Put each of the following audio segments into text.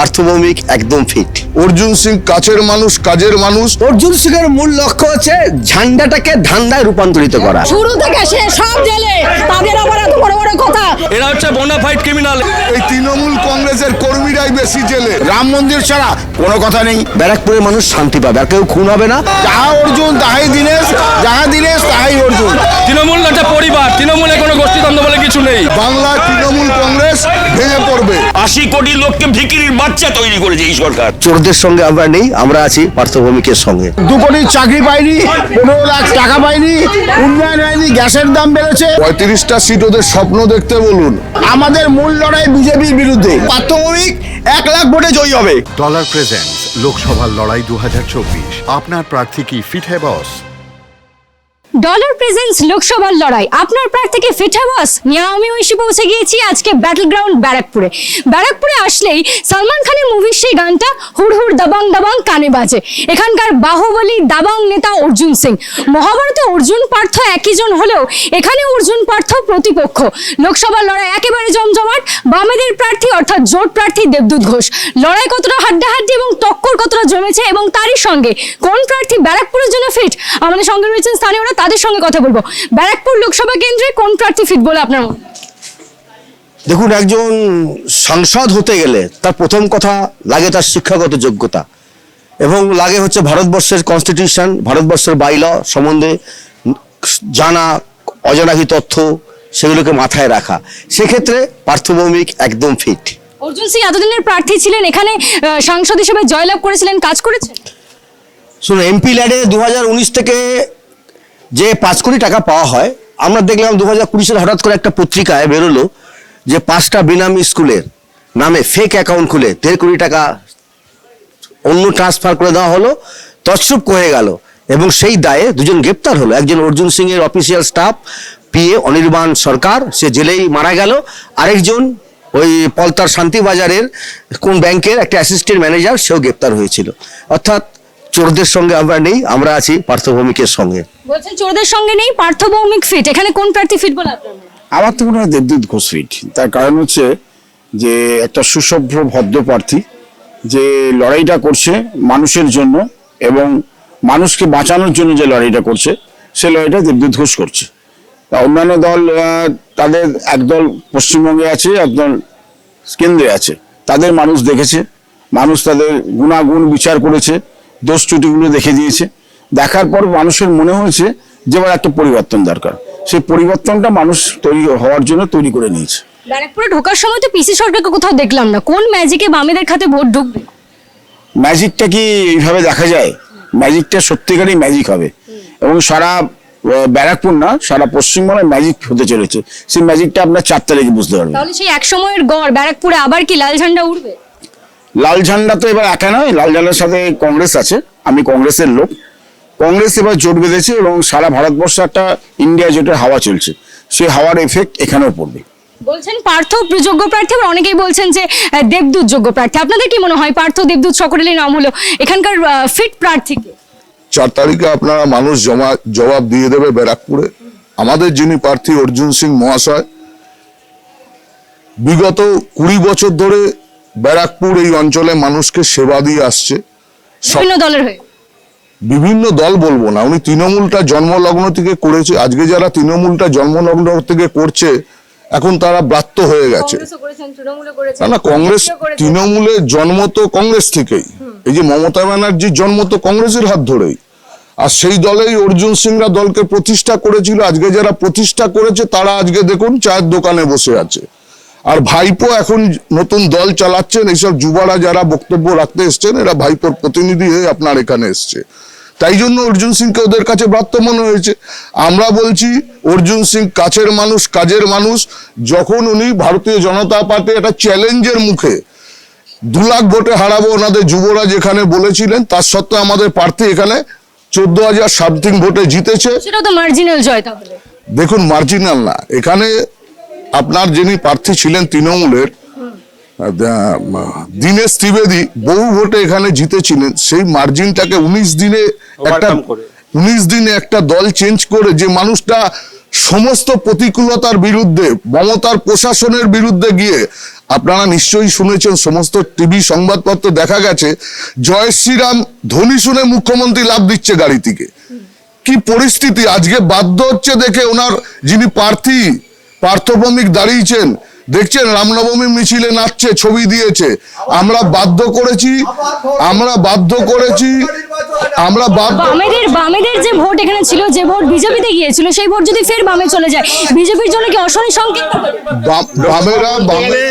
পার্থভৌমিক একদম ফিট অর্জুন সিং কাছের মানুষ কাজের মানুষ। অর্জুন সিং এর মূল লক্ষ্য হচ্ছে ঝান্ডাটাকে ধান্দায় রূপান্তরিত করা। শুরু থেকে সে সব জেলে তাদের আবার এত বড় বড় কথা। এরা হচ্ছে বোনাফাইড ক্রিমিনাল এই তৃণমূল কংগ্রেসের কর্মীরাই বেশি জেলে। রাম মন্দির ছাড়া কোনো কথা নেই। ব্যারাকপুরের মানুষ শান্তি পাবে আর কেউ খুন হবে না। যাহা অর্জুন তাহাই দিনেশ। যাহা দিনেশ তাহাই অর্জুন। তৃণমূল একটা পরিবার তৃণমূলে কোনো গোষ্ঠীদ্বন্দ্ব বলে কিছু নেই। বাংলা তৃণমূল কংগ্রেস ভেঙে পড়বে। আশি কোটি লোককে ভিকিরির বাচ্চা তৈরি করেছে এই সরকার। চোরদের সঙ্গে আমরা নেই আমরা আছি পার্থভৌমিকের সঙ্গে। দু কোটি চাকরি পাইনি পনেরো লাখ টাকা পাইনি উন্নয়ন হয়নি গ্যাসের দাম বেড়েছে। পঁয়ত্রিশটা সিট ওদের স্বপ্ন দেখতে বলুন। আমাদের মূল লড়াই বিজেপির বিরুদ্ধে। পার্থভৌমিক এক লাখ ভোটে জয়ী হবে। ডলার প্রেজেন্ট লোকসভার লড়াই দু হাজার চব্বিশ। আপনার প্রার্থী কি ফিট হ্যাঁ বস? ডলার প্রেজেন্স লোকসভার লড়াই। আপনার প্রার্থীকে ফিঠা বস? নিয়ে আমি এসে পৌঁছে গিয়েছি আজকে ব্যাটল গ্রাউন্ড ব্যারাকপুরে। ব্যারাকপুরে আসলেই সালমান খানের মুভির সেই গানটা হুড় হুড় দাবাং দাবাং কানে বাজে। এখানকার বাহুবলী দাবাং নেতা অর্জুন সিং। মহাভারতে অর্জুন পার্থ একই জন হলেও এখানে অর্জুন পার্থ প্রতিপক্ষ। লোকসভার লড়াই একেবারে জমজমাট। বামেদের প্রার্থী অর্থাৎ জোট প্রার্থী দেবদূত ঘোষ। লড়াই কতটা হাড্ডাহাড্ডি এবং টক্কর কতটা জমেছে এবং তারই সঙ্গে কোন প্রার্থী ব্যারাকপুরের জন্য ফিট আমাদের সঙ্গে রয়েছেন স্থানীয়রা তাদের সঙ্গে কথা বলব। ব্যারাকপুর লোকসভা কেন্দ্রে কোন প্রার্থী ফিট বলে আপনার দেখুন একজন সাংসদ হতে গেলে তার প্রথম কথা লাগে তার শিক্ষাগত যোগ্যতা এবং লাগে হচ্ছে ভারতবর্ষের কনস্টিটিউশন ভারতবর্ষের বাইল সম্বন্ধে জানা অজানাহি তথ্য সেগুলোকে মাথায় রাখা। সেক্ষেত্রে পার্থভৌমিক একদম ফিট অর্জুন সিং এতদিনের প্রার্থী ছিলেন এখানে সাংসদ হিসেবে জয়লাভ করেছিলেন কাজ করেছেন? শুনুন এমপি ল্যাডে দু হাজার উনিশ থেকে যে পাঁচ কোটি টাকা পাওয়া হয়, আমরা দেখলাম দু হাজার কুড়ি সালে হঠাৎ করে একটা পত্রিকায় বেরোলো যে পাঁচটা বিনামি স্কুলের নামে ফেক অ্যাকাউন্ট খুলে দেড় কোটি টাকা অন্য ট্রান্সফার করে দেওয়া হলো, তছরূপ হয়ে গেল এবং সেই দায়ে দুজন গ্রেপ্তার হলো। একজন অর্জুন সিং এর official staff PA Anirban Sarkar, সে জেলেই মারা গেল। আরেকজন ওই পলতার শান্তিবাজারের কোন ব্যাংকের একটা অ্যাসিস্ট্যান্ট ম্যানেজার সেও গ্রেপ্তার হয়েছিল। অর্থাৎ চোরদের সঙ্গে আমরা নেই আমরা আছি পার্থভৌমিকের সঙ্গে। বলছেন চোরদের সঙ্গে নেই পার্থভৌমিক ফিট এখানে কোন প্রার্থী ফিট বলে আপনার আমার তো মনে হয় দেবদূত ঘোষ ফিট তার কারণ হচ্ছে যে একটা সুসভ্য ভদ্র প্রার্থী যে লড়াইটা করছে মানুষের জন্য এবং মানুষকে বাঁচানোর জন্য যে লড়াইটা করছে সে লড়াইটা দেবদূত ঘোষ করছে। তা অন্যান্য দল তাদের একদল পশ্চিমবঙ্গে আছে একদল কেন্দ্রে আছে। তাদের মানুষ দেখেছে মানুষ তাদের গুণাগুণ বিচার করেছে দোষ ত্রুটিগুলো দেখে দিয়েছে। দেখার পর মানুষের মনে হয়েছে যে এবার একটা পরিবর্তন দরকার। সেই পরিবর্তনটা মানুষ তৈরি হওয়ার জন্য তৈরি করে নিয়েছে। ব্যারাকপুরে ঢোকার সময় তো পিসি সরকারকে কোথাও দেখলাম না। কোন ম্যাজিকে বামেদের খাতে ভোট ঢুকবে? ম্যাজিকটা কি এইভাবে দেখা যায়? ম্যাজিকটা সত্যিকারই ম্যাজিক হবে। এবং সারা ব্যারাকপুর না সারা পশ্চিমবঙ্গে ম্যাজিক হতে চলেছে। সেই ম্যাজিকটা আপনার চার তারিখে বুঝতে পারবেন। তাহলে সেই এক সময়ের গড় ব্যারাকপুরে আবার কি লাল ঝান্ডা উঠবে লাল ঝান্ডা তো এবার একা নয় লাল ঝান্ডার সাথে কংগ্রেস আছে আমি কংগ্রেসের লোক। কংগ্রেস এবার জোট বেঁধেছে এবং সারা ভারতবর্ষে একটা ইন্ডিয়া জোটের হাওয়া চলছে সেই হাওয়ার এফেক্ট এখানেও পড়বে। বলছেন পার্থ যোগ্য প্রার্থী আবার অনেকেই বলছেন যে দেবদূত যোগ্য প্রার্থী। আপনাদের কি মনে হয় পার্থ দেবদূত সকলেরই নাম হলো? এখানকার ফিট প্রার্থীকে চার তারিখে আপনারা মানুষ জমা জবাব দিয়ে দেবে ব্যারাকপুরে। আমাদের যিনি প্রার্থী অর্জুন সিং মহাশয় বিগত কুড়ি বছর ধরে ব্যারাকপুর এই অঞ্চলে মানুষকে সেবা দিয়ে আসছে। বিভিন্ন দলের হয়ে। বিভিন্ন দল বলব না উনি তৃণমূলটা জন্মলগ্ন থেকে করেছে আজকে যারা তৃণমূলটা জন্মলগ্ন থেকে করছে এখন তারা ব্রাত্য হয়ে গেছে। না না কংগ্রেস তৃণমূলের জন্ম তো কংগ্রেস থেকেই। এই যে মমতা ব্যানার্জির জন্ম তো কংগ্রেসের হাত ধরেই। আর সেই দলেই অর্জুন সিংরা দলকে প্রতিষ্ঠা করেছিল আজকে যারা প্রতিষ্ঠা করেছে তারা আজকে দেখুন চায়ের দোকানে বসে আছে। আর ভাইপো এখন নতুন দল চালাচ্ছেন এইসব যুবারা যারা বক্তব্য রাখতে এসছেন এরা ভাইপোর প্রতিনিধি হয়ে আপনার এখানে এসছে। তাই জন্য অর্জুন সিংকে ওদের কাছে ব্রাত্য মনে হয়েছে। আমরা বলছি অর্জুন সিং কাছের মানুষ কাজের মানুষ যখন উনি ভারতীয় জনতা পার্টি একটা চ্যালেঞ্জের মুখে দু লাখ ভোটে হারাবো ওনাদের যুবরা যেখানে বলেছিলেন তার সত্ত্বেও আমাদের প্রার্থী এখানে চোদ্দ হাজার সামথিং ভোটে জিতেছে। সেটা তো মার্জিনাল জয় দেখুন মার্জিনাল না। এখানে আপনার যিনি প্রার্থী ছিলেন তৃণমূলের দীনেশ ত্রিবেদী বহু ভোটে এখানে জিতেছিলেন। সেই মার্জিনটাকে উনিশ দিনে একটা উনিশ দিনে একটা দল চেঞ্জ করে যে মানুষটা সমস্ত প্রতিকূলতার বিরুদ্ধে মমতার প্রশাসনের বিরুদ্ধে গিয়ে আপনারা নিশ্চয়ই শুনেছেন সমস্ত টিভি সংবাদপত্র দেখা গেছে জয় শ্রীরাম ধ্বনি শুনে মুখ্যমন্ত্রী লাভ দিচ্ছে গাড়ি থেকে কি পরিস্থিতি? আজকে বাধ্য হচ্ছে দেখে ওনার যিনি প্রার্থী পার্থভৌমিক দাঁড়িয়েছেন। দেখছেন রামনবমী মিছিলে নাচছে ছবি দিয়েছে। আমরা বাধ্য করেছি আমরা বাধ্য করেছি আমরা বামেদের বামেদের যে ভোট এখানে ছিল যে ভোট বিজেপিতে গিয়েছিল সেই ভোট যদি ফের বামে চলে যায় বিজেপির জন্য কি অশনি সংকেত? বামেরা বামে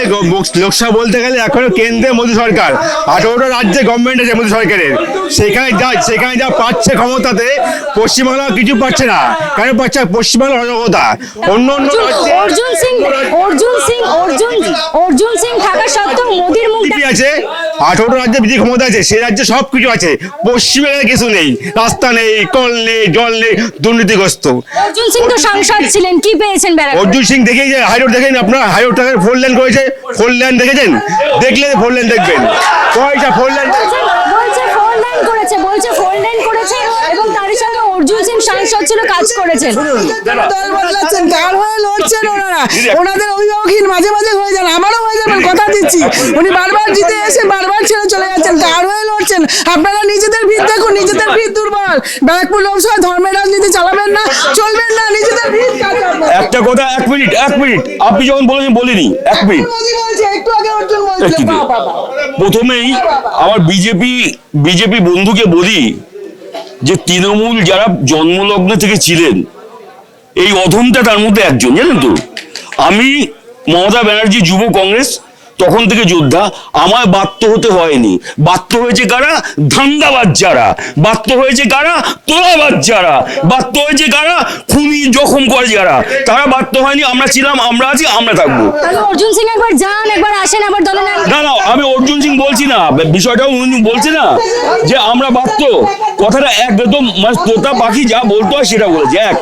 লোকসভা বলতে গেলে এখনও কেন্দ্রে মোদী সরকার। আঠারোটা রাজ্যে গভর্নমেন্ট আছে মোদী সরকারের। সেখানে যা সেখানে যা পাচ্ছে ক্ষমতাতে পশ্চিমবাংলা কিছু পাচ্ছে না। কেন পাচ্ছে পশ্চিমবাংলার অযোগ্যতা অন্য অন্য অর্জুন সিং অর্জুন সিং অর্জুন অর্জুন সিং থাকা সত্ত্বেও মোদির মুখ আছে আঠারোটা রাজ্যে বিজেপি ক্ষমতা আছে সেই রাজ্যে সব কিছু আছে পশ্চিমবঙ্গে কিছু নেই রাস্তা নেই কল নেই জল নেই দুর্নীতিগ্রস্ত। অর্জুন সিং তো সাংসদ ছিলেন কি পেয়েছেন অর্জুন সিং দেখেই যে হাইরোড দেখেন আপনার হাইরোডটাকে ফোর লেন করেছে ফোর লেন দেখেছেন? দেখলে ফোর লেন দেখবেন। কয়টা ফোর লেন করেছে বলছে ফোর লাইন করেছে এবং তারই সঙ্গে অর্জুন সিং সাংসদ ছিল কাজ করেছেন। দল বদলাচ্ছেন কার হয়ে লড়ছেন ওনারা। ওনাদের অভিভাবকহীন মাঝে মাঝে হয়ে যান আমারও হয়ে যাবেন কথা দিচ্ছি। উনি বারবার জিতে এসে বারবার ছেড়ে চলে যাচ্ছেন কার হয়ে লড়ছেন। আপনারা নিজেদের ভিত দেখুন নিজেদের ভিত দুর্বল। ব্যারাকপুর লোকসভায় ধর্মের রাজনীতি চালাবেন না চলবেন না নিজেদের ভিত একটা কথা এক মিনিট এক মিনিট। আপনি যখন বলেছেন বলিনি এক মিনিট। একটু আগে অর্জুন বলছিলেন। প্রথমেই আমার বিজেপি বিজেপি বন্ধুকে বলি যে তৃণমূল যারা জন্মলগ্ন থেকে ছিলেন, এই অধমটা তার মধ্যে একজন, জানেন তো? আমি মমতা ব্যানার্জি যুব কংগ্রেস তখন থেকে যোদ্ধা আমায় বাধ্য হতে হয়নি। বাধ্য হয়েছে কারা? ধান্দাবাজ যারা। বাধ্য হয়েছে কারা? তোলাবাজ যারা। বাধ্য হয়েছে কারা? খুনি জখম করে যারা। তারা বাধ্য হয়নি আমরা ছিলাম আমরা আছি আমরা থাকব। অর্জুন সিং একবার যান একবার আসেন আবার দলে না না আমি অর্জুন সিং বলছি না। বিষয়টাও উনি বলছে না। যে আমরা বাধ্য। কথাটা একদম মানে তোতা পাখি যা বলতো হয় সেটা বলেছে। এক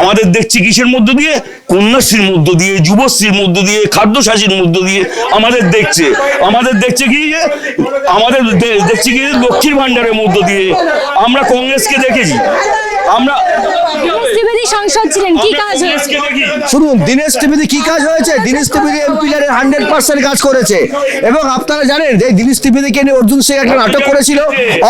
আমাদের দেখছি কিসের মধ্য দিয়ে? কন্যাশ্রীর মধ্য দিয়ে যুবশ্রীর মধ্য দিয়ে খাদ্যশাসীর মধ্য দিয়ে আমাদের দেখছে। আমাদের দেখছে কি যে, আমাদের দেখছে কি লক্ষ্মীর ভাণ্ডারের মধ্য দিয়ে আমরা কংগ্রেসকে দেখেছি। আমরা দীনেশ ত্রিবেদী সাংসদ ছিলেন কি কাজ হয়েছে? শুনুন দীনেশ ত্রিবেদী কি কাজ হয়েছে? Dinesh Trivedi MP hundred percent কাজ করেছে। এবং আপনারা জানেন যে দীনেশ ত্রিবেদীকে নিয়ে অর্জুন সিং একটা নাটক করেছিল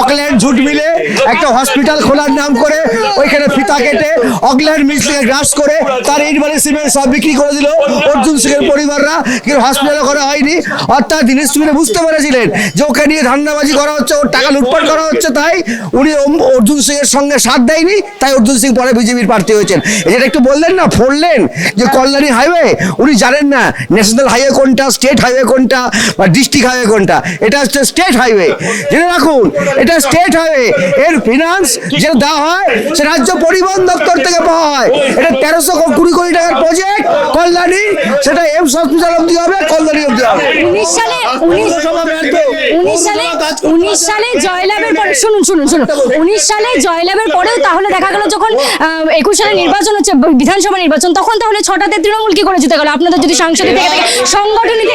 অকল্যান্ড ঝুট মিলে একটা হসপিটাল খোলার নাম করে ওইখানে ফিতা কেটে অকল্যান্ড মিল থেকে গ্রাস করে তার ইট বালি সিমেন্ট সব বিক্রি করে দিল। অর্জুন সিং এর পরিবাররা কিন্তু হসপিটালে করা হয়নি। অর্থাৎ দীনেশ ত্রিবেদী বুঝতে পেরেছিলেন যে ওকে নিয়ে ধান্দাবাজি করা হচ্ছে ওর টাকা লুটপাট করা হচ্ছে তাই উনি অর্জুন সিং এর সঙ্গে সাথ দেয়নি। তাই অর্জুন সিং পরে বিজেপির প্রার্থী হয়েছেন। যেটা একটু বললেন না ফোরলেন যে কল্যাণী হাইওয়ে উনি জানেন না ন্যাশনাল হাইওয়ে কোনটা স্টেট হাইওয়ে কোনটা বা ডিস্ট্রিক্ট হাইওয়ে কোনটা। এটা হচ্ছে স্টেট হাইওয়ে। জেনে রাখুন এটা স্টেট হাইওয়ে। এর ফিনান্স যেটা দেওয়া হয় সে রাজ্য পরিবহন দপ্তর থেকে পাওয়া হয়। এটা তেরোশো কুড়ি কোটি টাকার প্রজেক্ট কল্যাণী সেটা এমস হসপিটাল অব্দি হবে কল্যাণী অব্দি হবে। উনিশ সালে উনিশ উনিশ সালে উনিশ সালে জয়লাভের পরে শুনুন শুনুন শুনুন। উনিশ সালে জয়লাভের পরেও তাহলে দেখা গেল যখন একুশ সালে নির্বাচন হচ্ছে বিধানসভা নির্বাচন তখন তাহলে ছটাতে তৃণমূল কি করে জিতে গেল? আপনাদের যদি সাংসদে থেকে সংগঠনই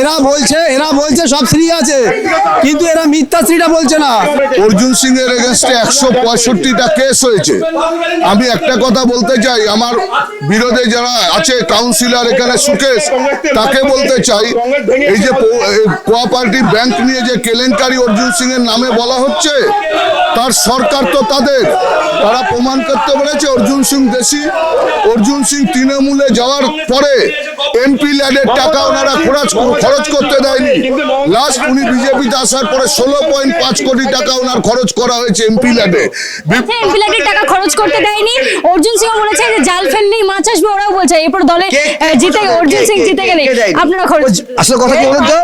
এরা বলছে এরা বলছে সব ফ্রি আছে কিন্তু এরা মিথ্যা শ্রীটা বলছে না। অর্জুন সিং এর এগেনস্টে একশো পঁয়ষট্টিটা কেস হয়েছে। আমি একটা কথা বলতে চাই আমার বিরোধে যারা আছে কাউন্সিলর এখানে সুকেশ তাকে বলতে চাই এই যে কোঅপারেটিভ ব্যাংক নিয়ে যে কেলেঙ্কারি অর্জুন সিং এর নামে বলা হচ্ছে তার সরকার তো তাদের তারা প্রমাণ করতে পেরেছে অর্জুন সিং দেশি। অর্জুন সিং তৃণমূলে যাওয়ার পরে এমপি ল্যাডের টাকা ওনারা খরচ খরচ করতে দেয়নি। লাস্ট উনি বিজেপিতে আসার পরে ষোলো পয়েন্ট পাঁচ কোটি টাকা ওনার খরচ করা হয়েছে এমপি ল্যাডে। আচ্ছা, এমপি লাটের টাকা খরচ করতে দেয়নি। অর্জুন সিং বলেছে যে জাল ফেললেই মাছ আসবে ওরাও বলছে এরপর দলে জিতে অর্জুন সিং জিতে গেলে। আপনারা খরচ আসলে কথা কি বলুন তো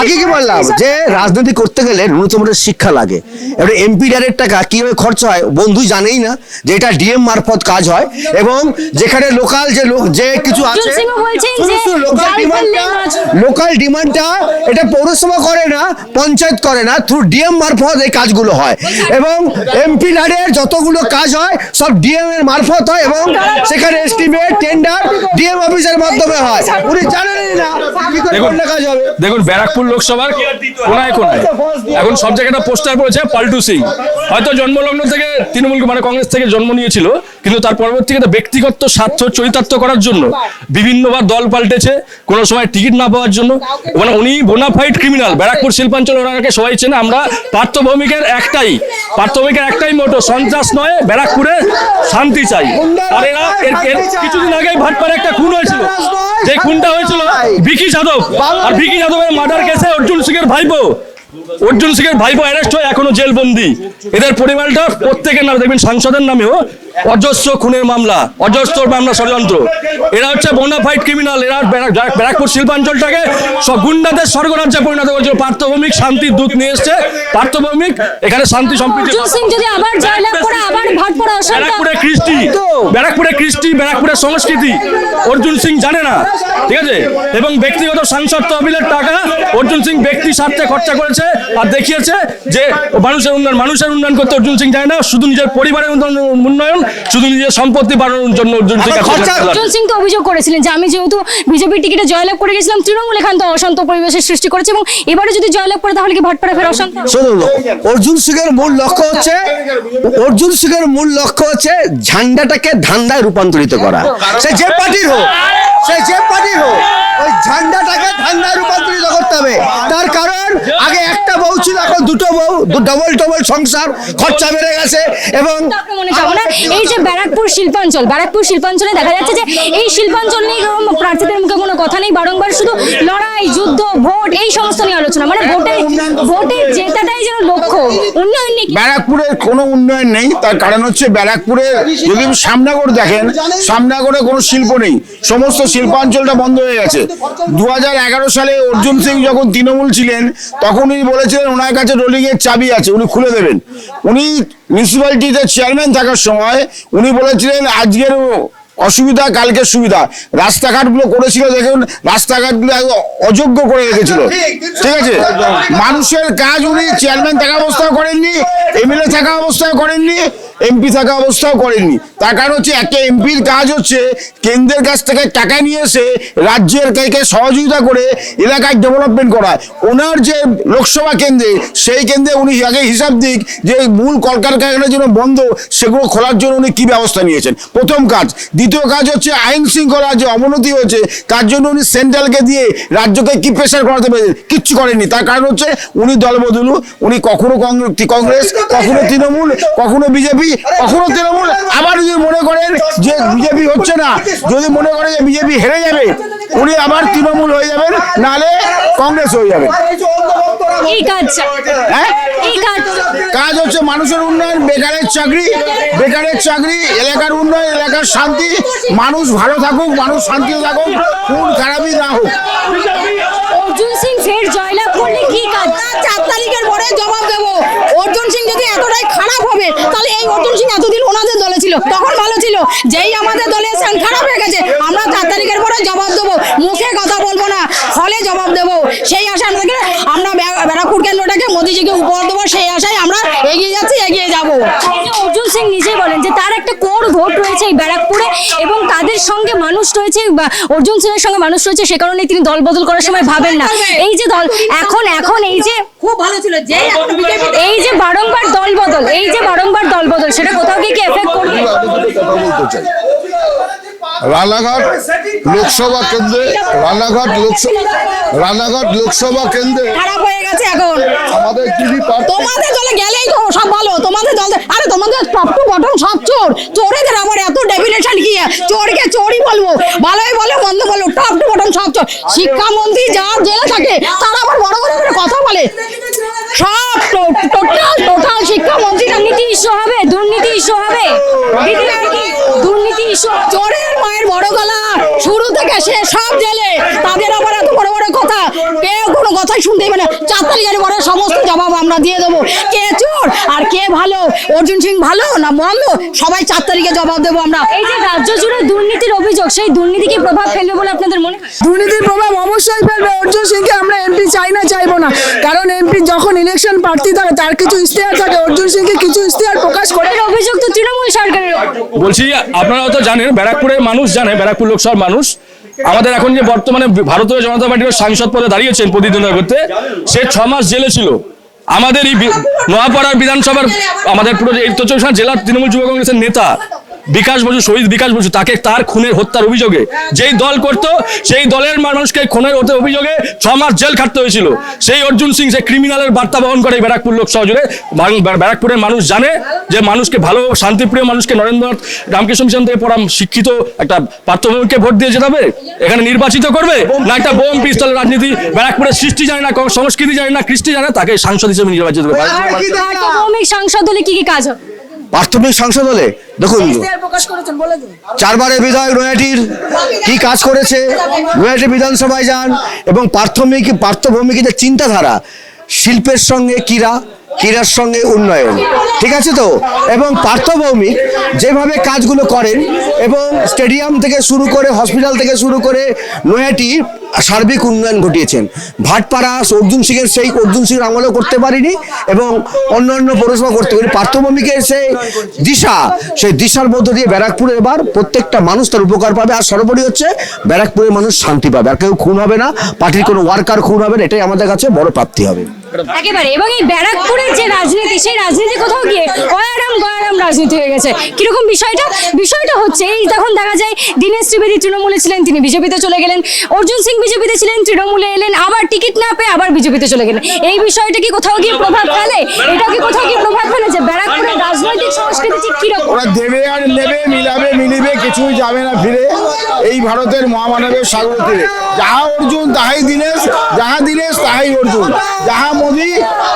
আগে কি বললাম? যে রাজনীতি করতে গেলে ন্যূনতম শিক্ষা লাগে। এবার এমপি ডারের টাকা কীভাবে খরচ হয় বন্ধু জানেই না। যে এটা ডিএম মারফত কাজ হয় এবং যেখানে লোকাল যে লোক যে কিছু আছে লোকাল ডিমান্ডটা লোকাল ডিমান্ডটা এটা পৌরসভা করে না পঞ্চায়েত করে না থ্রু ডিএম মারফত এই কাজগুলো হয়। এবং এমপি লাডের যতগুলো কাজ হয় সব ডিএম এর মারফত হয় এবং সেখানে এস্টিমেট টেন্ডার ডিএম অফিসের মাধ্যমে হয়। উনি জানেনই না দেখুন কাজ হবে। দেখুন ব্যারাকপুর লোকসভার কোনায় কোনায়। এখন সব জায়গাটা পোস্টার পড়েছে পাল্টু সিং। হয়তো জন্মলগ্ন থেকে তৃণমূল মানে কংগ্রেস থেকে জন্ম নিয়েছিল কিন্তু তার পরবর্তীতে ব্যক্তিগত স্বার্থ চরিতার্থ করার জন্য বিভিন্নবার দল পাল্টেছে কোনো সময় টিকিট না পাওয়ার জন্য। মানে উনি বোনাফাইড ক্রিমিনাল ব্যারাকপুর শিল্পাঞ্চল ওনাকে সবাই চেনে। আমরা পার্থ ভৌমিকের একটাই পার্থ ভৌমিকের একটাই মোটো সন্ত্রাস নয় ব্যারাকপুরে শান্তি চাই। আর এরা এর কিছুদিন আগেই ভাটপাড়ে একটা খুন হয়েছিল। যে খুনটা হয়েছিল ভিকি যাদব। আর ভিকি যাদবের মার্ডার কেসে অর্জুন সিং এর ভাইপো। অর্জুন সিং এর ভাইপো অ্যারেস্ট হয়ে এখনও জেলবন্দি। এদের পরিবারটা প্রত্যেকের নামে দেখবেন সাংসদের নামেও অজস্র খুনের মামলা অজস্র মামলা ষড়যন্ত্র। এরা হচ্ছে বোনাফাইড ক্রিমিনাল এরা ব্যারাক- ব্যারাক- ব্যারাকপুর শিল্পাঞ্চলটাকে সব গুন্ডাদের স্বর্গরাজ্যে পরিণত করেছিল। পার্থভৌমিক শান্তির দূত নিয়ে এসছে। পার্থভৌমিক এখানে শান্তি সম্প্রীতি অর্জুন সিং যদি আবার জয়লাভ করে আবার ভাটপড়া অশান্ত ব্যারাকপুরে কৃষ্টি ব্যারাকপুরে কৃষ্টি ব্যারাকপুরের সংস্কৃতি। অর্জুন সিং জানে না ঠিক আছে? এবং ব্যক্তিগত সাংসদ তহবিলের টাকা অর্জুন সিং ব্যক্তি স্বার্থে খরচা করেছে। আর দেখিয়েছে যে মানুষের উন্নয়ন মানুষের উন্নয়ন করতে অর্জুন সিং জানে না শুধু নিজের পরিবারের উন্নয়ন- উন্নয়ন শুধু নিজের সম্পত্তি বাড়ানোর জন্য অর্জুন সিং অর্জুন সিং তো অভিযোগ করেছিলেন যে আমি যেহেতু বিজেপি টিকিটে জয়লাভ করে গেছিলাম তৃণমূল এখান তো অশান্ত পরিবেশের সৃষ্টি করেছে এবং এবারে যদি জয়লাভ করে তাহলে কি ভাটপাড়া ফের অশান্ত? অর্জুন সিং এর মূল লক্ষ্য হচ্ছে অর্জুন সিং এর মূল লক্ষ্য হচ্ছে ঝান্ডাটাকে ধান্দায় রূপান্তরিত করা। সে যে পার্টির হোক সে যে পার্টির হোক ওই ঝান্ডাটাকে ধান্দায় রূপান্তরিত করতে হবে। তার কারণ আগে একটা বউ ছিল এখন দুটো বউ ডবল ডবল সংসার খরচা বেড়ে গেছে এবং মনে এই যে ব্যারাকপুর শিল্পাঞ্চল ব্যারাকপুর শিল্পাঞ্চলে দেখা যাচ্ছে যে এই শিল্পাঞ্চল নিয়ে প্রার্থীদের মুখে কোনো কথা নেই বারংবার শুধু লড়াই যুদ্ধ ভোট এই সমস্ত নিয়ে আলোচনা। মানে ভোটে ভোটে জেতাটাই যেন লক্ষ্য উন্নয়ন নিয়ে কি- ব্যারাকপুরের কোনো উন্নয়ন নেই তার কারণ হচ্ছে ব্যারাকপুরে যদি সামনাগর দেখেন সামনাগরে কোনো শিল্প নেই সমস্ত শিল্পাঞ্চলটা বন্ধ হয়ে গেছে। দু হাজার এগারো সালে অর্জুন সিং যখন তৃণমূল ছিলেন তখন উনি বলেছিলেন ওনার কাছে রোলিংয়ের চাবি আছে, উনি খুলে দেবেন। উনি মিউনিসিপ্যালিটিতে চেয়ারম্যান থাকার সময় উনি বলেছিলেন, আজকের অসুবিধা, কালকের সুবিধা। রাস্তাঘাটগুলো করেছিল, দেখুন, রাস্তাঘাটগুলো একদম অযোগ্য করে রেখেছিল। ঠিক আছে? মানুষের কাজ উনি চেয়ারম্যান থাকা অবস্থাও করেননি, এমএলএ থাকা অবস্থাও করেননি, এমপি থাকা অবস্থাও করেননি। তার কারণ হচ্ছে, একটা এমপির কাজ হচ্ছে, কেন্দ্রের কাছ থেকে টাকা নিয়ে এসে রাজ্যের কাছে সহযোগিতা করে এলাকায় ডেভেলপমেন্ট করা ওনার যে লোকসভা কেন্দ্রে, সেই কেন্দ্রে উনি আগে হিসাব দিক যে মূল কলকারখানা যেন বন্ধ, সেগুলো খোলার জন্য উনি কি ব্যবস্থা নিয়েছেন? প্রথম কাজ। দ্বিতীয় কাজ হচ্ছে আইন শৃঙ্খলার যে অবনতি হয়েছে, তার জন্য উনি সেন্ট্রালকে দিয়ে রাজ্যকে কি প্রেশার করাতে পেরেছেন? কিচ্ছু করেনি তার কারণ হচ্ছে উনি দলবদলু, উনি কখনো কংগ্রেস, কখনো তৃণমূল, কখনো বিজেপি, কখনো তৃণমূল। আবার যদি মনে করেন যে বিজেপি হচ্ছে না, যদি মনে করেন যে বিজেপি হেরে যাবে, উনি আবার তৃণমূল হয়ে যাবেন, নালে কংগ্রেস হয়ে যাবেন এই কাজ হ্যাঁ এই কাজ কাজ হচ্ছে মানুষের উন্নয়ন বেকারের চাকরি বেকারের চাকরি এলাকার উন্নয়ন এলাকার শান্তি। মানুষ ভালো থাকুক মানুষ শান্তি থাকুক খুন খারাপই না হোক। অর্জুন সিং ফের জয়লাভ করলে কি কাজ? চার তারিখের পরে জবাব দেবো। এতটাই খারাপ হবে? তাহলে এই অতুল সিং এতদিন ওনাদের দলে ছিল, তখন ভালো ছিল। যেই আমাদের দলে এসেছেন খারাপ হয়ে গেছে, আমরা চার তারিখের পরে জবাব দেবো। মুখে কথা বলব না, হলে জবাব দেবো। সেই আশা থেকে আমরা ব্যারা- ব্যারাকপুর কেন্দ্রটাকে মোদিজিকে উপহার দেবো, সেই আশায় আমরা এগিয়ে যাচ্ছি, এগিয়ে যাব। অর্জুন সিং নিজেই বলেন যে তার ভোট রয়েছে এই ব্যারাকপুরে এবং তাদের সঙ্গে মানুষ রয়েছে অর্জুন সিংয়ের সঙ্গে মানুষ রয়েছে সে কারণে তিনি দল বদল করার সময় ভাবেন না। এই যে দল এখন এখন এই যে খুব ভালো ছিল যে এই যে বারংবার দল বদল এই যে বারংবার দল বদল সেটা কোথাও গিয়ে কি এফেক্ট করবে? কথা বলতে চাই। রানাঘাট লোকসভা কেন্দ্রে রানাঘাট লোকসভা রানাঘাট লোকসভা কেন্দ্রে খারাপ হয়ে গেছে এখন। আমাদের প্রার্থী তোমাদের দলে গেলেই তো সব ভালো তোমাদের দল আরে তোমাদের টপ টু বটম সব চোর। চোরেদের আমার এত ডেফিনেশন কি? চোরকে চোরই বলব। ভালোই বলে মন্দ বলব টপ টু বটম সব চোর। শিক্ষামন্ত্রী যার জেলে থাকে তারা আবার বড় বড় করে কথা বলে। সব টোটাল টোটাল শিক্ষামন্ত্রী দুর্নীতি ইস্যু হবে দুর্নীতি ইস্যু হবে। দুর্নীতি চোরের মায়ের বড় গলা। শুরু থেকে সে সব জেলে। তাদের আবার এত বড় বড় কথা। কেউ কোনো কথাই শুনতে পারে না। চার তারিখের পরে সমস্ত জবাব আমরা দিয়ে দেবো। কে চোর আর কে ভালো? অর্জুন সিং ভালো না মন্দ? সবাই চার তারিখে জবাব দেবো আমরা। এই যে রাজ্য জুড়ে দুর্নীতির অভিযোগ সেই দুর্নীতি কি প্রভাব ফেলবে বলে আপনাদের মনে হয়? দুর্নীতির প্রভাব অবশ্যই ফেলবে। অর্জুন সিংকে আমরা এমপি চাই না চাইব না। কারণ এমপি যখন ইলেকশন প্রার্থী থাকে তার কিছু ইশতেহার থাকে। অর্জুন সিংকে কিছু ইশতেহার প্রকাশ করে অভিযোগ তো তৃণমূল। বলছি আপনারা তো জানেন ব্যারাকপুরের মানুষ জানে ব্যারাকপুর লোকসভার মানুষ। আমাদের এখন যে বর্তমানে ভারতীয় জনতা পার্টির সাংসদ পদে দাঁড়িয়েছেন প্রতিদ্বন্দ্বিতা করতে সে ছ মাস জেলে ছিল। আমাদের এই নোয়াপাড়ার বিধানসভার আমাদের পুরো এই চব্বিশ জেলার তৃণমূল যুব কংগ্রেসের নেতা বিকাশ বসু শহীদ বিকাশ বসু তাকে তার খুনের হত্যার অভিযোগে যেই দল করত সেই দলের মানুষকে খুনের হতে অভিযোগে ছ মাস জেল খাটতে হয়েছিল। সেই অর্জুন সিং সেই ক্রিমিনালের বার্তা বহন করে ব্যারাকপুর লোকসভা জুড়ে ব্যারাকপুরের মানুষ জানে যে মানুষকে ভালো শান্তিপ্রিয় মানুষকে নরেন্দ্রনাথ রামকৃষ্ণ মিশন থেকে পড়া শিক্ষিত একটা পার্থভূমিকে ভোট দিয়ে যেতে হবে? এখানে নির্বাচিত করবে? না একটা বোম পিস্তলের রাজনীতি ব্যারাকপুরের সৃষ্টি জানে না সংস্কৃতি জানে না কৃষ্টি জানে তাকে সাংসদ হিসেবে নির্বাচিত করবে। সাংসদ হলে কি কি কাজ হবে? প্রাথমিক সংসদ হলে? দেখুন চারবারের বিধায়ক নয়াটির কি কাজ করেছে? নয়াটি বিধানসভায় যান এবং প্রাথমিক পার্থভূমিক যে চিন্তাধারা শিল্পের সঙ্গে ক্রীড়া ক্রীড়ার সঙ্গে উন্নয়ন। ঠিক আছে তো? এবং পার্থভৌমিক যেভাবে কাজগুলো করেন এবং স্টেডিয়াম থেকে শুরু করে হসপিটাল থেকে শুরু করে নয়াটির সার্বিক উন্নয়ন ঘটিয়েছেন। ভাটপাড়া অর্জুন সিংয়ের সেই অর্জুন সিং আমলেও করতে পারিনি এবং অন্যান্য পৌরসভা করতে পারি পার্থভূমিকের সেই দিশা, সেই দিশার মধ্য দিয়ে ব্যারাকপুরে এবার প্রত্যেকটা মানুষ তার উপকার পাবে। আর সর্বোপরি হচ্ছে ব্যারাকপুরের মানুষ শান্তি পাবে। আর কেউ খুন হবে না, পার্টির কোনো ওয়ার্কার খুন হবে না, এটাই আমাদের কাছে বড় প্রাপ্তি হবে। একেবারে, এবং এই ব্যারাকপুরের যে রাজনীতি, সেই রাজনীতি কোথাও গিয়ে অয়ারাম গয়ারাম রাজনীতি হয়ে গেছে। কীরকম বিষয়টা? বিষয়টা হচ্ছে, এই তখন দেখা যায় দীনেশ ত্রিবেদী তৃণমূলে ছিলেন, তিনি বিজেপিতে চলে গেলেন। অর্জুন সিং বিজেপিতে ছিলেন, তৃণমূলে এলেন, আবার টিকিট না পেয়ে আবার বিজেপিতে চলে গেলেন। এই বিষয়টা কি কোথাও গিয়ে প্রভাব ফেলে? এটা কি কোথাও গিয়ে প্রভাব ফেলে যে ব্যারাকপুরের রাজনৈতিক সংস্কৃতি ঠিক কীরকম? ওরা দেবে আর নেবে, মিলাবে, মিলিবে, কিছুই যাবে না ফিরে এই ভারতের মহামানবের সাগর তীরে যাহা অর্জুন, তাহাই দীনেশ, যাহা দীনেশ, তাহাই অর্জুন। যাহা মোদি,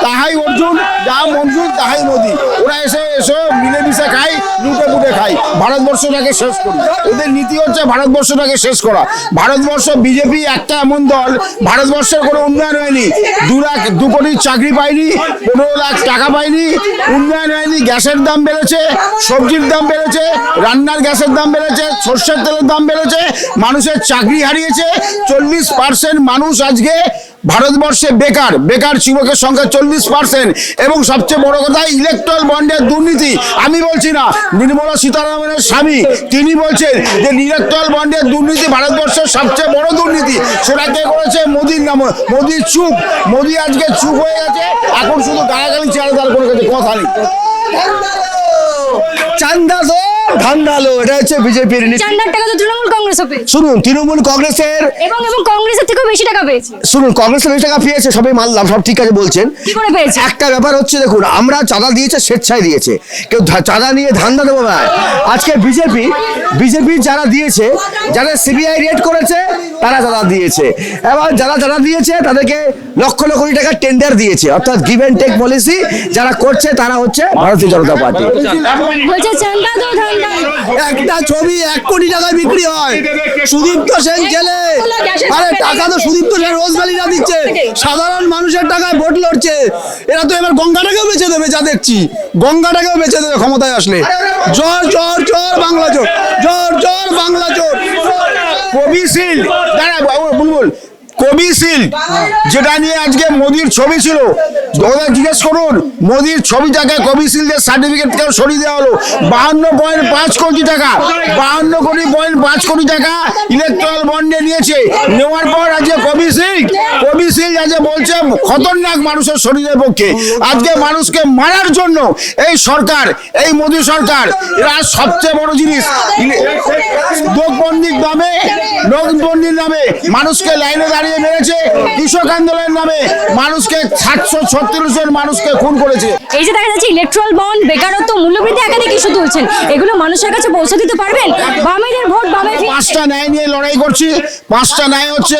তাহাই অর্জুন, যাহা মঞ্জুর, তাহাই মোদি। ওরা এসে এসে, মিলেমিশে খাই, লুটে পুটে খাই। ভারতবর্ষটাকে শেষ করি। ওদের নীতি হচ্ছে ভারতবর্ষটাকে শেষ করা। ভারতবর্ষ, বিজেপি একটা এমন দল, ভারতবর্ষের কোনো উন্নয়ন হয়নি। দু লাখ, দু কোটি চাকরি পাইনি, পনেরো লাখ টাকা পাইনি, উন্নয়ন হয়নি, গ্যাসের দাম বেড়েছে, সবজির দাম বেড়েছে, রান্নার গ্যাসের দাম বেড়েছে, সর্ষের তেলের দাম বেড়েছে, মানুষের চাকরি হারিয়েছে, চল্লিশ পার্সেন্ট মানুষ আজকে ভারতবর্ষে বেকার বেকার যুবকের সংখ্যা চল্লিশ পার্সেন্ট এবং সবচেয়ে বড় কথা ইলেকট্রাল বন্ডের দুর্নীতি। আমি বলছি না, নির্মলা সীতারামনের স্বামী, তিনি বলছেন যে ইলেকট্রাল বন্ডের দুর্নীতি ভারতবর্ষের সবচেয়ে বড় দুর্নীতি। সেটা কে করেছে? মোদির নাম, মোদির চুপ। মোদি আজকে চুপ হয়ে গেছে, এখন শুধু গালাগালি চেয়ারে তার কোনো কথা নেই। চান্দা দো ধান্দালো এটা হচ্ছে বিজেপির নীতি। চান্দার টাকা তো তৃণমূল কংগ্রেসও পেয়েছে। শুনুন তৃণমূল কংগ্রেসের এবং এবং কংগ্রেসের থেকেও বেশি টাকা পেয়েছে। শুনুন কংগ্রেসের বেশি টাকা পেয়েছে সবাই মানলাম সব ঠিক আছে বলছেন। কি করে পেয়েছে? একটা ব্যাপার হচ্ছে দেখুন আমরা চাঁদা দিয়েছে স্বেচ্ছায় দিয়েছে। কেউ চাঁদা নিয়ে ধান্দা দেবো না। আজকে বিজেপি বিজেপি যারা দিয়েছে যারা সিবিআই রেড করেছে তারা চাঁদা দিয়েছে। এবার যারা চাঁদা দিয়েছে তাদেরকে লক্ষ লক্ষ কোটি টাকার টেন্ডার দিয়েছে। অর্থাৎ গিভ অ্যান্ড টেক পলিসি যারা করছে তারা হচ্ছে ভারতীয় জনতা পার্টি। বলছে চান্দা দো ধান্দা। একটা ছবি এক কোটি টাকায় বিক্রি হয়। সুদীপ্ত সেন জেলে। আরে টাকা তো সুদীপ্ত সেন রোজভ্যালিরা দিচ্ছে। সাধারণ মানুষের টাকায় ভোট লড়ছে। এরা তো এবার গঙ্গাটাকেও বেঁচে দেবে যা দেখছি। গঙ্গাটাকেও বেঁচে দেবে ক্ষমতায় আসলে। জোর জোর জোর বাংলা জোর জোর জোর বাংলা জোর কোভিশিল্ড দাঁড়া বাবু বুলবুল। কোভিশিল্ড যেটা নিয়ে আজকে মোদির ছবি ছিল। ওদের জিজ্ঞেস করুন, মোদির ছবিটাকে কোভিশিল্ডের সার্টিফিকেট কেউ সরিয়ে দেওয়া হলো? বাহান্ন পয়েন্ট পাঁচ কোটি টাকা, বাহান্ন কোটি পয়েন্ট পাঁচ কোটি টাকা ইলেকট্রাল বন্ডে নিয়েছে। নেওয়ার পর আজকে কোভিশিল্ড কোভিশিল্ড আজকে বলছে, খতরনাক মানুষের শরীরের পক্ষে। আজকে মানুষকে মারার জন্য এই সরকার, এই মোদী সরকার, এরা সবচেয়ে বড় জিনিস। লোকবন্দির নামে লোকবন্দির নামে মানুষকে লাইনে দাঁড়িয়ে মেরেছে কৃষক আন্দোলনের নামে মানুষকে সাতশো ছত্রিশ জন মানুষকে খুন করেছে। এই যে দেখা যাচ্ছে ইলেকট্রাল বন্ড বেকারত্ব মূল্যবৃদ্ধি একাধিক ইস্যু তুলছেন এগুলো মানুষের কাছে পৌঁছে দিতে পারবেন? বামেদের ভোট বামে পাঁচটা ন্যায় নিয়ে লড়াই করছি। পাঁচটা ন্যায় হচ্ছে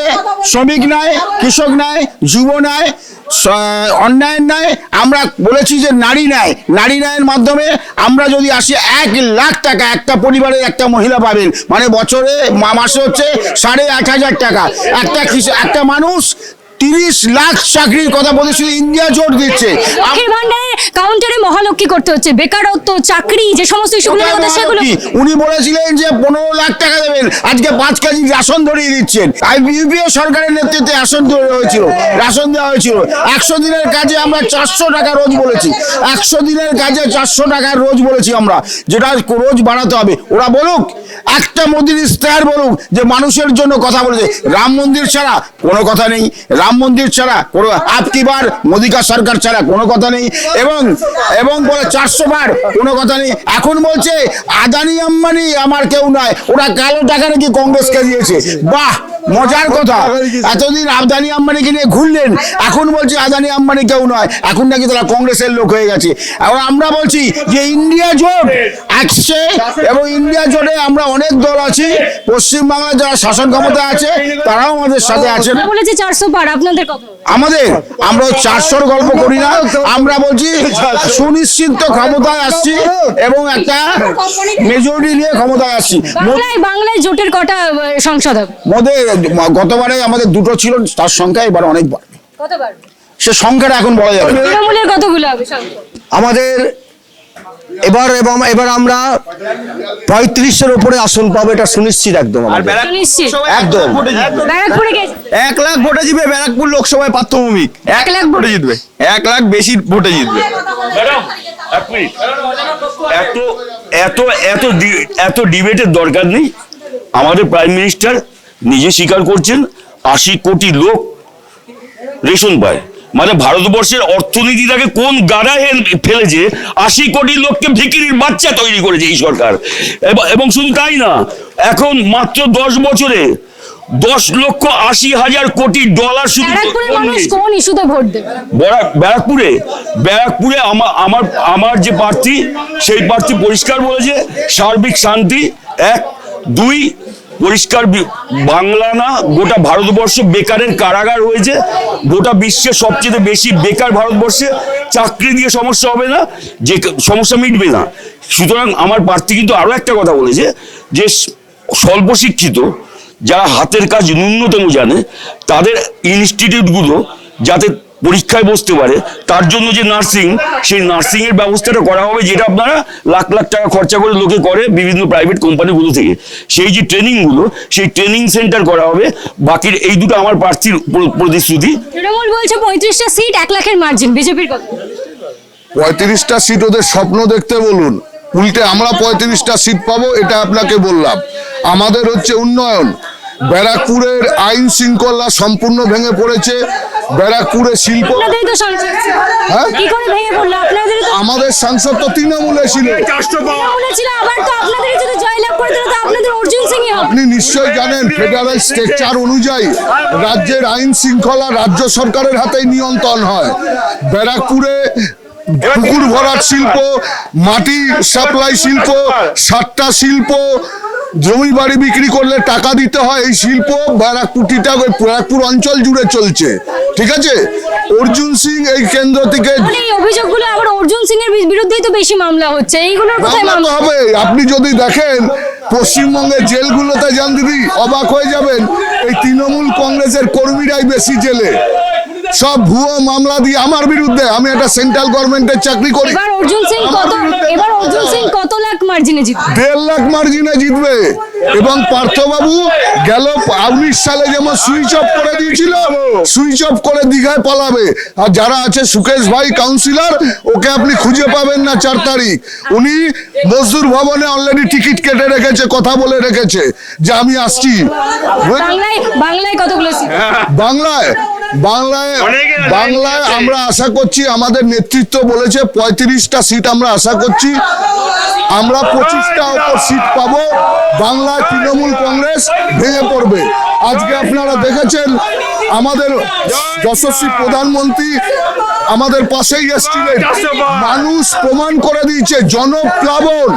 শ্রমিক ন্যায় কৃষক ন্যায় যুব ন্যায় অন্যায়ের ন্যায় আমরা বলেছি যে নারী ন্যায়। নারী ন্যায়ের মাধ্যমে আমরা যদি আসি, এক লাখ টাকা একটা পরিবারের একটা মহিলা পাবেন। মানে বছরে মাসে হচ্ছে সাড়ে এক হাজার টাকা। একটা একটা মানুষ তিরিশ লাখ চাকরির কথা বলে শুধু ইন্ডিয়া জোট দিচ্ছে। লক্ষ্মীর ভান্ডারে কাউন্টারে মহালক্ষ্মী করতে হচ্ছে বেকারত্ব চাকরি যে সমস্ত ইস্যুগুলোর কথা সেগুলো উনি বলেছিলেন যে পনেরো লাখ টাকা দেবেন আজকে পাঁচ কেজি রাশন ধরিয়ে দিচ্ছেন। আর ইউপিএ সরকারের নেতৃত্বে রাশন হয়েছিল রাশন দেওয়া হয়েছিল। একশো দিনের কাজে আমরা চারশো টাকা রোজ বলেছি। একশো দিনের কাজে চারশো টাকা রোজ বলেছি আমরা যেটা রোজ বাড়াতে হবে। ওরা বলুক একটা মোদির ইস্তেহার বলুক যে মানুষের জন্য কথা বলেছে। রাম মন্দির ছাড়া কোনো কথা নেই। রাম মন্দির ছাড়া কোনো আপকি বার মোদিকা সরকার ছাড়া কোনো কথা নেই। এবং এবং বলে চারশো বার কোনো কথা নেই। এখন বলছে আদানি আম্বানি আমার কেউ নয়। ওরা কালো টাকা নাকি কংগ্রেসকে দিয়েছে। বাহ মজার কথা। এতদিন আদানি আম্বানিকে নিয়ে ঘুরলেন। এখন বলছে আদানি আম্বানি কেউ নয়। এখন নাকি তারা কংগ্রেসের লোক হয়ে গেছে। এবং আমরা বলছি যে ইন্ডিয়া জোট আসছে এবং ইন্ডিয়া জোটে আমরা অনেক দল আছি। পশ্চিমবাংলার যারা শাসন ক্ষমতা আছে তারাও আমাদের সাথে আছেন। ওরা বলেছে চারশো পার আপনাদের হবে? আমাদের আমরা চারশোর গল্প করি না আমরা বলছি সুনিশ্চিত ক্ষমতায় আসছি এবং একটা মেজরিটি নিয়ে ক্ষমতায় আসছি। বাংলায় বাংলায় জোটের কটা সংসদ মধ্যে গতবারে আমাদের দুটো ছিল তার সংখ্যা এবার অনেক বাড়বে। কতবার? সে সংখ্যাটা এখন বলা যাবে। তৃণমূলের কতগুলো হবে আমাদের এবার এবং এবার আমরা পঁয়ত্রিশের ওপরে আসন পাবো এটা সুনিশ্চিত একদম একদম। এক লাখ ভোটে জিতবে ব্যারাকপুর লোকসভায় পার্থভূমিক এক লাখ ভোটে জিতবে। এক লাখ বেশি ভোটে জিতবে। এত এত এত ডি- এত ডিবেটের দরকার নেই। আমাদের প্রাইম মিনিস্টার নিজে স্বীকার করছেন আশি কোটি লোক রেশন পায়। মানে ভারতবর্ষের অর্থনীতিটাকে কোন হেল- ফেলেছে আশি কোটি লোককে ভিকিরির বাচ্চা তৈরি করেছে এই সরকার। এব- শুধু তাই না এখন মাত্র দশ বছরে দশ লক্ষ আশি হাজার কোটি ডলার শুধু ব্যারাকপুরে ব্যারাকপুরে আমার আমার আমার যে প্রার্থী সেই প্রার্থী পরিষ্কার বলেছে সার্বিক শান্তি এক দুই পরিষ্কার বাংলা না, গোটা ভারতবর্ষ বেকারের কারাগার হয়েছে গোটা বিশ্বের সবচেয়ে বেশি বেকার ভারতবর্ষে চাকরি দিয়ে সমস্যা হবে না, যে সমস্যা মিটবে না। সুতরাং আমার প্রার্থী কিন্তু আরও একটা কথা বলেছে, যে স্বল্প শিক্ষিত, যারা হাতের কাজ ন্যূনতম জানে, তাদের ইনস্টিটিউটগুলো যাতে পরীক্ষায় বসতে পারে তার জন্য যে নার্সিং সেই নার্সিং এর ব্যবস্থাটা করা হবে যেটা আপনারা লাখ লাখ টাকা খরচা করে লোকে করে বিভিন্ন প্রাইভেট কোম্পানিগুলো থেকে। সেই যে ট্রেনিংগুলো সেই ট্রেনিং সেন্টার করা হবে। বাকির এই দুটো আমার প্রার্থীর প্রতিশ্রুতি। তৃণমূল বলছে পঁয়ত্রিশটা সিট এক লাখের মার্জিন বিজেপির কত পঁয়ত্রিশটা সিট ওদের স্বপ্ন দেখতে বলুন। উল্টে আমরা পঁয়ত্রিশটা সিট পাবো এটা আপনাকে বললাম। আমাদের হচ্ছে উন্নয়ন। ব্যারাকপুরের আইন শৃঙ্খলা সম্পূর্ণ ভেঙে পড়েছে। ব্যারাকপুরে শিল্প হ্যাঁ? আমাদের সাংসদ তো তৃণমূলে ছিল। তৃণমূলে ছিল আবার তো আপনাদেরই যদি জয়লাভ করে দিল তো আপনাদের অর্জুন সিংই হবে। আপনি নিশ্চয় জানেন ফেডারেল স্ট্রাকচার অনুযায়ী রাজ্যের আইন শৃঙ্খলা রাজ্য সরকারের হাতেই নিয়ন্ত্রণ হয়। ব্যারাকপুরে পুকুর ভরাট শিল্প মাটি সাপ্লাই শিল্প সাতটা শিল্প জমি বাড়ি বিক্রি করলে টাকা দিতে হয় এই শিল্প ব্যারাকপুরটিটা ওই ব্যারাকপুর অঞ্চল জুড়ে চলছে। ঠিক আছে? অর্জুন সিং এই কেন্দ্র থেকে এই অভিযোগগুলো আবার অর্জুন সিং এর বিরুদ্ধেই তো বেশি মামলা হচ্ছে। এইগুলোর কোথায় মামলা। মামলা হবে। আপনি যদি দেখেন পশ্চিমবঙ্গের জেলগুলোতে যান দিদি অবাক হয়ে যাবেন। এই তৃণমূল কংগ্রেসের কর্মীরাই বেশি জেলে। সব ভুয়ো মামলা দিয়ে আমার বিরুদ্ধে আমি একটা সেন্ট্রাল গভর্নমেন্টের চাকরি করি। এবার অর্জুন সিং কত এবার অর্জুন সিং কত লাখ মার্জিনে জিতবে? দেড় লাখ মার্জিনে জিতবে। এবং পার্থবাবু গেল উনিশ সালে যেমন সুইচ অফ করে দিয়েছিল সুইচ অফ করে দীঘায় পালাবে। আর যারা আছে সুকেশ ভাই কাউন্সিলর ওকে আপনি খুঁজে পাবেন না চার তারিখ। উনি মজদুর ভবনে অলরেডি টিকিট কেটে রেখেছে কথা বলে রেখেছে যে আমি আসছি। বাংলায় বাংলায় কতগুলো বাংলায় বাংলায় বাংলায় আমরা আশা করছি আমাদের নেতৃত্ব বলেছে পঁয়ত্রিশটা সিট আমরা আশা করছি। আমরা পঁচিশটা ওপর সিট পাবো। বাংলায় তৃণমূল কংগ্রেস ভেঙে পড়বে। আজকে আপনারা দেখেছেন আমাদের যশস্বী প্রধানমন্ত্রী আমাদের পাশেই এসছিলেন। মানুষ প্রমাণ করে দিয়েছে জনপ্লাবন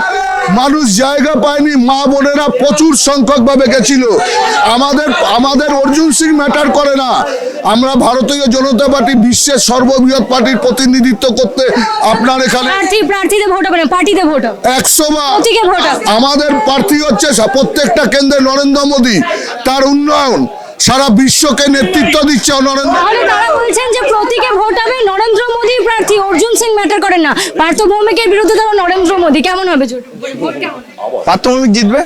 মানুষ জায়গা পায়নি মা বোনেরা প্রচুর সংখ্যক ভাবে গেছিল। আমাদের আমাদের অর্জুন সিং ম্যাটার করে না। আমরা ভারতীয় জনতা পার্টি বিশ্বের সর্ববৃহৎ পার্টির প্রতিনিধিত্ব করতে আপনার এখানে প্রার্থী প্রার্থীতে ভোট হবে না পার্টিতে ভোট হবে। একশো বার। আমাদের প্রার্থী হচ্ছে প্রত্যেকটা কেন্দ্রে নরেন্দ্র মোদী। তার উন্নয়ন সারা বিশ্বকে নেতৃত্ব দিচ্ছে নরেন্দ্র তারা বলছেন যে প্রতীকে ভোট হবে নরেন্দ্র মোদী প্রার্থী। অর্জুন সিং ম্যাটার করেন না। পার্থ ভৌমিকের বিরুদ্ধে ধরো নরেন্দ্র মোদী। কেমন হবে জোট? ভোট কেমন জিতবে?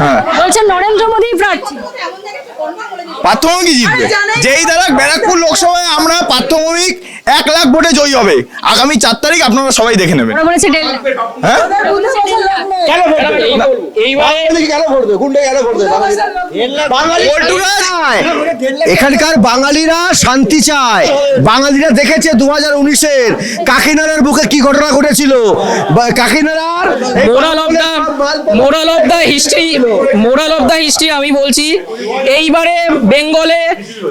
হ্যাঁ। বলছেন নরেন্দ্র মোদী প্রার্থী। প্রাথমিকই জিতবে। যেই দ্বারা ব্যারাকপুর লোকসভায় আমরা প্রাথমিক এক লাখ ভোটে জয়ী হবে। আগামী চার তারিখ আপনারা সবাই দেখে নেবেন। হ্যাঁ? এখানকার বাঙালিরা শান্তি চায়। বাঙালিরা দেখেছে দু হাজার উনিশের কাকিনাড়ার বুকে কি ঘটনা ঘটেছিল। কাকিনাড়ার moral of the moral of the history moral of the history আমি বলছি এইবারে বেঙ্গলে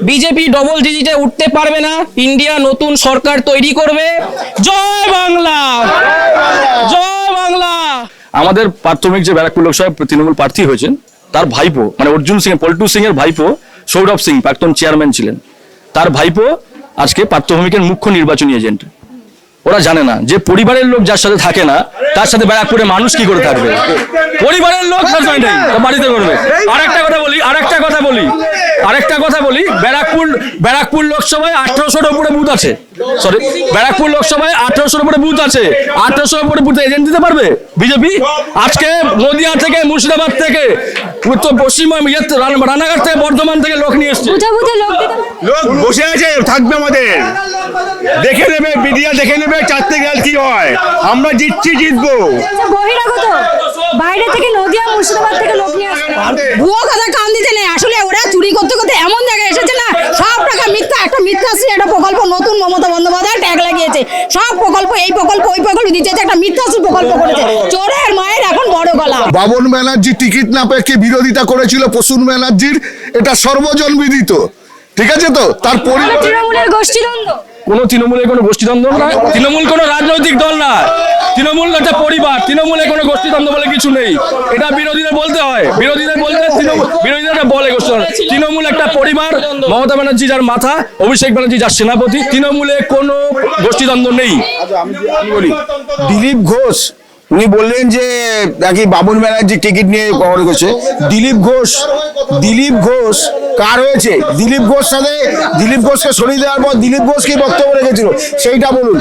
বিজেপি ডবল ডিজিটে উঠতে পারবে না। ইন্ডিয়া নতুন সরকার তৈরি করবে। জয় বাংলা! জয় বাংলা! আমাদের প্রাথমিক যে ব্যারাকপুর লোকসভায় তৃণমূল প্রার্থী হয়েছেন, তার ভাইপো মানে অর্জুন সিং, পল্টু সিং এর ভাইপো সৌরভ সিং, প্রাক্তন চেয়ারম্যান ছিলেন। তার ভাইপো আজকে প্রাত্যভূমিকের মুখ্য নির্বাচনী এজেন্ট ওরা জানে না যে পরিবারের লোক যার সাথে থাকে না, তার সাথে ব্যারাকপুরে মানুষ কি করে থাকবে? পরিবারের লোক বাড়িতে করবে। আরেকটা কথা বলি। আরেকটা কথা বলি ব্যারাকপুর ব্যারাকপুর লোকসভায় আঠারোশোর উপরে বুথ আছে। সরি ব্যারাকপুর লোকসভায় আঠারোশোর উপরে বুথ আছে। আঠারোশোর উপরে বুথ এজেন্ট দিতে পারবে বিজেপি? আজকে নদিয়া থেকে মুর্শিদাবাদ থেকে উত্তর পশ্চিমবঙ্গ ইয়ে, রানাঘাট থেকে বর্ধমান থেকে লোক নিয়ে এসছে। বুঝে বুঝে লোক বসে আছে থাকবে আমাদের। দেখে নেবে মিডিয়া দেখে নেবে চারটে গেল কি হয়। আমরা জিতছি জিতবো। বহিরাগত। বাইরে থেকে নদিয়া মুর্শিদাবাদ থেকে লোক নিয়ে আসবে ভুয়ো কথা কান দিতে নেই। আসলে ওরা চুরি করতে করতে এমন জায়গায় এসেছে না সব টাকা মিথ্যা একটা মিথ্যাশ্রী একটা প্রকল্প নতুন মমতা বন্দ্যোপাধ্যায় ট্যাগ লাগিয়েছে। সব প্রকল্প এই প্রকল্প ওই প্রকল্প দিচ্ছে একটা মিথ্যাশ্রী প্রকল্প করেছে। চোরের মায়ের এখন বড় গলা। বাবন ব্যানার্জি টিকিট না পেয়ে বিরোধিতা করেছিল প্রসূন ব্যানার্জির? এটা সর্বজন বিদিত ঠিক আছে তো? তার পরিবার তৃণমূলের গোষ্ঠীদ্বন্দ্ব। কোনো তৃণমূলের কোনো গোষ্ঠীদ্বন্দ্ব না তৃণমূল কোনো রাজনৈতিক দল না তৃণমূল একটা পরিবার। তৃণমূলে কোনো গোষ্ঠীদ্বন্দ্ব বলে কিছু নেই। এটা বিরোধীদের বলতে হয়। বিরোধীদের বলতে বিরোধীদের বলে গোষ্ঠী তৃণমূল একটা পরিবার। মমতা ব্যানার্জি যার মাথা, অভিষেক ব্যানার্জি যার সেনাপতি। তৃণমূলে কোনো গোষ্ঠীদ্বন্দ্ব নেই। বলি, দিলীপ ঘোষ উনি বললেন যে নাকি বাবুল ব্যানার্জি টিকিট নিয়ে কভার করছে। দিলীপ ঘোষ দিলীপ ঘোষ কার হয়েছে? দিলীপ ঘোষ সাথে দিলীপ ঘোষকে সরিয়ে দেওয়ার পর দিলীপ ঘোষ কি বক্তব্য রেখেছিল। সেইটা বলুন।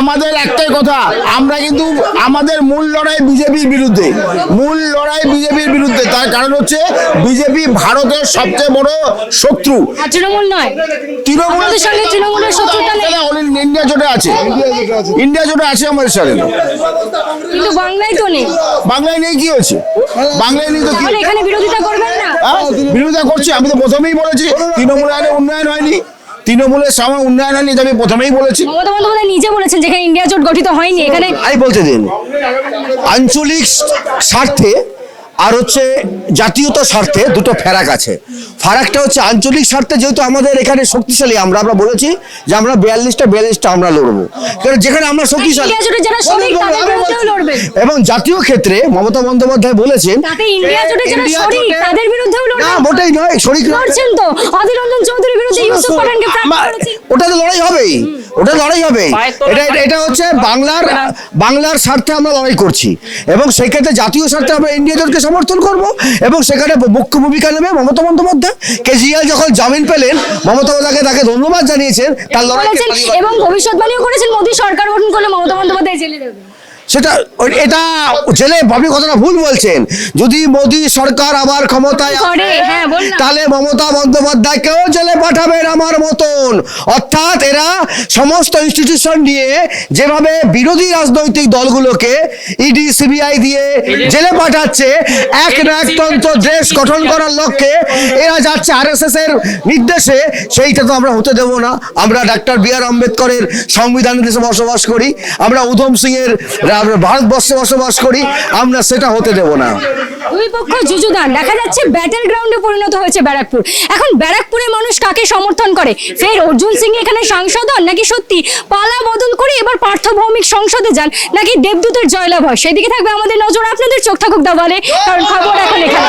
আমাদের একটাই কথা আমরা কিন্তু আমাদের মূল লড়াই বিজেপির বিরুদ্ধে। মূল লড়াই বিজেপির বিরুদ্ধে। তার কারণ হচ্ছে বিজেপি ভারতের সবচেয়ে বড় শত্রু। তৃণমূল নয়। তৃণমূল আমাদের সঙ্গে তৃণমূলের শত্রুতা নেই। ইন্ডিয়া জোটে আছে। ইন্ডিয়া জোটে আছে আমাদের সাথে কিন্তু বাংলায় তো নেই। বাংলায় নেই কি হয়েছে? বাংলায় নেই তো কি? এখানে বিরোধিতা করবেন না? বিরোধিতা করছি আমি তো প্রথমেই বলেছি তৃণমূলের আইনে উন্নয়ন হয়নি। তৃণমূলের সময় উন্নয়ন হয়নি আমি প্রথমেই বলেছি। মমতা বন্দ্যোপাধ্যায় নিজে বলেছেন যেখানে ইন্ডিয়া জোট গঠিত হয়নি এখানে আমি বলতে দিন আঞ্চলিক স্বার্থে আর হচ্ছে জাতীয়তা স্বার্থে দুটো ফেরাক আছে। ফারাকটা হচ্ছে আঞ্চলিক স্বার্থে যেহেতু আমাদের এখানে শক্তিশালী আমরা আমরা বলেছি যে আমরা বিয়াল্লিশটা বিয়াল্লিশটা আমরা লড়বো। কারণ যেখানে আমরা শক্তিশালী এবং জাতীয় ক্ষেত্রে মমতা বন্দ্যোপাধ্যায় বলেছেন না মোটেই নয় শরিক ওটা তো। লড়াই হবেই। ওটা লড়াই হবে। এটা এটা- এটা হচ্ছে বাংলার বাংলার স্বার্থে আমরা লড়াই করছি। এবং সেক্ষেত্রে জাতীয় স্বার্থে আমরা ইন্ডিয়া দলকে সমর্থন করব। এবং সেখানে মুখ্য ভূমিকা নেবে মমতা বন্দ্যোপাধ্যায়। কেজরিওয়াল যখন জামিন পেলেন মমতা বন্দ্যোপাধ্যায় তাকে ধন্যবাদ জানিয়েছেন। তার যাবেন। এবং ভবিষ্যৎবাণীও করেছেন মোদী সরকার গঠন করলে মমতা বন্দ্যোপাধ্যায় জেলে দেবেন সেটা এটা জেলে আপনি কথাটা ভুল বলছেন। যদি মোদী সরকার আবার ক্ষমতায় হ্যাঁ, তাহলে মমতা বন্দ্যোপাধ্যায়কেও জেলে পাঠাবেন আমার মতন? অর্থাৎ এরা সমস্ত ইনস্টিটিউশন নিয়ে যেভাবে বিরোধী রাজনৈতিক দলগুলোকে ইডি সিবিআই দিয়ে জেলে পাঠাচ্ছে এক না এক তন্ত্র দেশ গঠন করার লক্ষ্যে এরা যাচ্ছে আরএসএস এর নির্দেশে সেইটা তো আমরা হতে দেব না। আমরা ডাক্তার বি আর আম্বেদকরের সংবিধান দেশে বসবাস করি। আমরা উধম সিং এর রা- ভারতবর্ষে বসবাস করি, আমরা সেটা হতে দেব না। দুই পক্ষ যুযুদান দেখা যাচ্ছে ব্যাটেল গ্রাউন্ডে পরিণত হয়েছে ব্যারাকপুর। এখন ব্যারাকপুরে মানুষ কাকে সমর্থন করে? ফের অর্জুন সিং এখানে সাংসদ হন নাকি সত্যি পালা বদল করে এবার পার্থ ভৌমিক সংসদে যান? নাকি দেবদূতের জয়লাভ হয়? সেদিকে থাকবে আমাদের নজর, আপনাদের চোখ থাকুক দাবালে, কারণ খবর এখন এখানে।